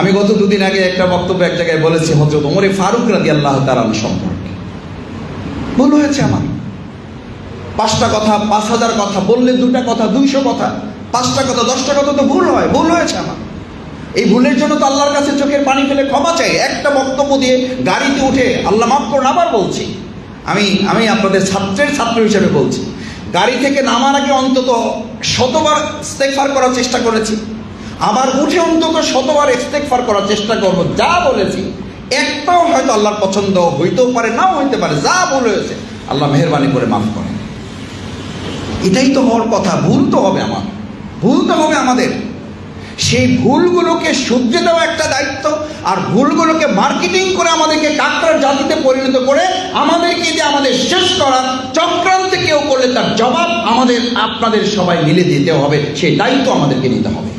আমি গত দুদিন আগে একটা বক্তব্য এক জায়গায় বলেছি হজরত ওমরে ফারুক রাদি আল্লাহ তালান সম্পর্কে। ভুল হয়েছে আমার। পাঁচটা কথা, পাঁচ হাজার কথা, বললে দুটা কথা, দুইশো কথা, পাঁচটা কথা, দশটা কথা তো ভুল হয়, ভুল হয়েছে আমার। এই ভুলের জন্য তো আল্লাহর কাছে চোখের পানি ফেলে ক্ষমা চাই। একটা বক্তব্য দিয়ে গাড়িতে উঠে আল্লাহ মাফ করুন, আবার বলছি। আমি আমি আপনাদের ছাত্রের ছাত্র হিসেবে বলছি। গাড়ি থেকে নামার আগে অন্তত শতবার ইস্তেকফার করার চেষ্টা করেছি। আবার উঠে অন্তত শতবার ইস্তেকফার করার চেষ্টা করব। যা বলেছি, একটাও হয়তো আল্লাহর পছন্দ হইতেও পারে, নাও হইতে পারে, যা ভুল হয়েছে, আল্লাহ মেহরবানি করে মাফ করে এটাই তো হওয়ার কথা, ভুল তো হবে আমার, ভুল তো হবে আমাদের। সেই ভুলগুলোকে শুধরে দেওয়া একটা দায়িত্ব, আর ভুলগুলোকে মার্কেটিং করে আমাদেরকে কাকড়ার জাতিতে পরিণত করে আমাদেরকে দিয়ে আমাদের শেষ করা চক্রান্তে কেউ করলে তার জবাব আমাদের, আপনাদের সবাই মিলে দিতে হবে, সেই দায়িত্ব আমাদেরকে নিতে হবে।